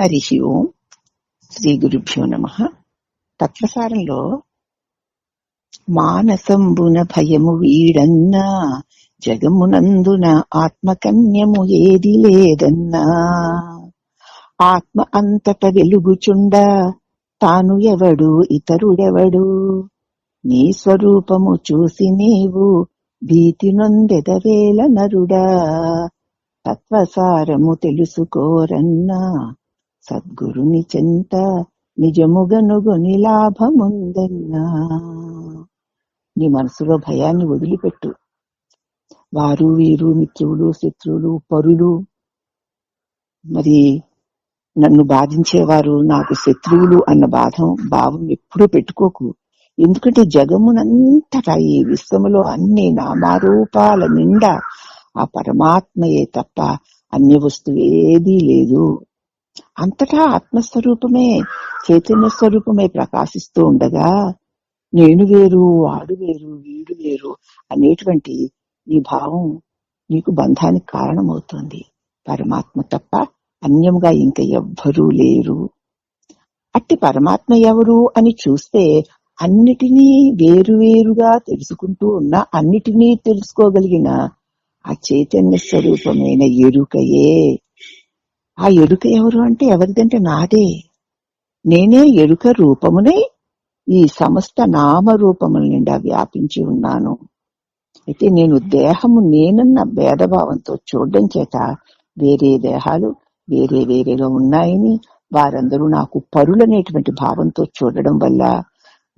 హరి ఓం శ్రీ గురుభ్యో నమ. తత్వసారంలో మానసంబున భయము వీడన్నా జగమునందున ఆత్మకన్యము ఏది లేదన్నా. ఆత్మ అంతట వెలుగుచుండ తాను ఎవడు ఇతరుడెవడు? నీ స్వరూపము చూసి నీవు భీతి నొందెదవేల నరుడా. తత్వసారము తెలుసుకోరన్నా సద్గురుని చెంత నిజముగనుగొని లాభముందన్నా నీ మనసులో భయాన్ని వదిలిపెట్టు. వారు వీరు మిత్రులు శత్రువులు పరులు మరి నన్ను బాధించేవారు నాకు శత్రువులు అన్న బాధం భావం ఎప్పుడూ పెట్టుకోకు. ఎందుకంటే జగమునంతటా ఈ విశ్వములో అన్ని నామారూపాల నిండా ఆ పరమాత్మయే తప్ప అన్య వస్తువు ఏదీ లేదు. అంతటా ఆత్మస్వరూపమే చైతన్య స్వరూపమే ప్రకాశిస్తూ ఉండగా నేను వేరు వాడు వేరు వీడు వేరు అనేటువంటి ఈ భావం నీకు బంధానికి కారణమవుతుంది. పరమాత్మ తప్ప అన్యంగా ఇంకా ఎవ్వరూ లేరు. అట్టి పరమాత్మ ఎవరు అని చూస్తే అన్నిటినీ వేరువేరుగా తెలుసుకుంటూ ఉన్న అన్నిటినీ తెలుసుకోగలిగిన ఆ చైతన్య స్వరూపమైన ఎరుకయే ఆ ఎరుక ఎవరు అంటే ఎవరిదంటే నాదే. నేనే ఎరుక రూపమునై ఈ సమస్త నామరూపముల నిండా వ్యాపించి ఉన్నాను. అయితే నేను దేహము నేనన్న భేదభావంతో చూడడం చేత వేరే దేహాలు వేరే వేరేగా ఉన్నాయని వారందరూ నాకు పరులనేటువంటి భావంతో చూడడం వల్ల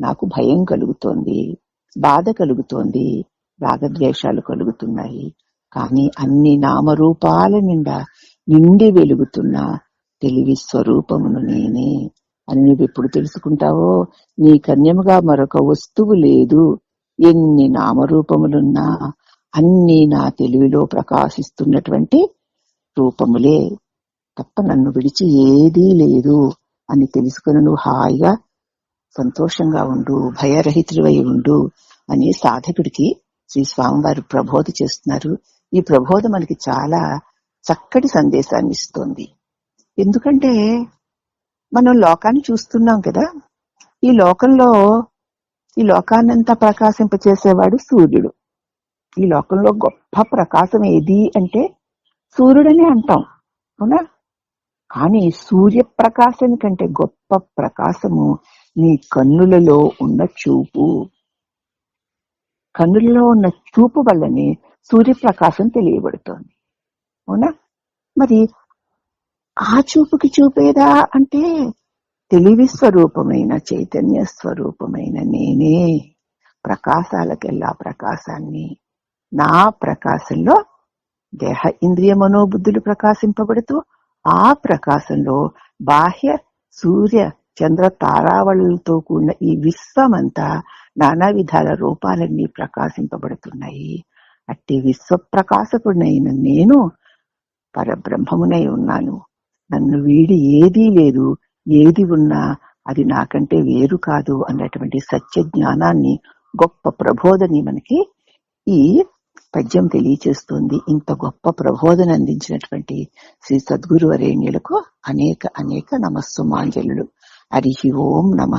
నాకు భయం కలుగుతోంది బాధ కలుగుతోంది రాగద్వేషాలు కలుగుతున్నాయి. కానీ అన్ని నామరూపాల నిండా నిండి వెలుగుతున్న తెలివి స్వరూపమును నేనే. అని నువ్వెప్పుడు తెలుసుకుంటావో? నీ కన్యముగా మరొక వస్తువు లేదు. ఎన్ని నామరూపములున్నా అన్ని నా తెలివిలో ప్రకాశిస్తున్నటువంటి రూపములే. తప్ప నన్ను విడిచి ఏదీ లేదు అని తెలుసుకుని నువ్వు హాయిగా సంతోషంగా ఉండు భయరహితుడివై ఉండు అని సాధకుడికి శ్రీ స్వామివారు ప్రబోధ చేస్తున్నారు. ఈ ప్రబోధ మనకి చాలా చక్కటి సందేశాన్ని ఇస్తుంది. ఎందుకంటే మనం లోకాన్ని చూస్తున్నాం కదా. ఈ లోకంలో ఈ లోకాన్నంతా ప్రకాశింపచేసేవాడు సూర్యుడు. ఈ లోకంలో గొప్ప ప్రకాశం ఏది అంటే సూర్యుడని అంటాం. అవునా? కానీ సూర్య ప్రకాశం కంటే గొప్ప ప్రకాశము నీ కన్నులలో ఉన్న చూపు. కన్నులలో ఉన్న చూపు వల్లనే సూర్యప్రకాశం తెలియబడుతోంది. అవునా? మరి ఆ చూపుకి చూపేదా అంటే తెలివి స్వరూపమైన చైతన్య స్వరూపమైన నేనే. ప్రకాశాలకెల్లా ప్రకాశాన్ని. నా ప్రకాశంలో దేహ ఇంద్రియ మనోబుద్ధులు ప్రకాశింపబడుతూ ఆ ప్రకాశంలో బాహ్య సూర్య చంద్ర తారావళులతో కూడిన ఈ విశ్వమంతా నానా విధాల రూపాలన్నీ ప్రకాశింపబడుతున్నాయి. అట్టి విశ్వ ప్రకాశకుడినైన నేను పరబ్రహ్మమునై ఉన్నాను. నన్ను వీడి ఏదీ లేదు. ఏది ఉన్నా అది నాకంటే వేరు కాదు అన్నటువంటి సత్య జ్ఞానాన్ని గొప్ప ప్రబోధని మనకి ఈ పద్యం తెలియచేస్తుంది. ఇంత గొప్ప ప్రబోధన అందించినటువంటి శ్రీ సద్గురు వరేణ్యులకు అనేక అనేక నమస్సుమాంజలు. హరి ఓం నమ.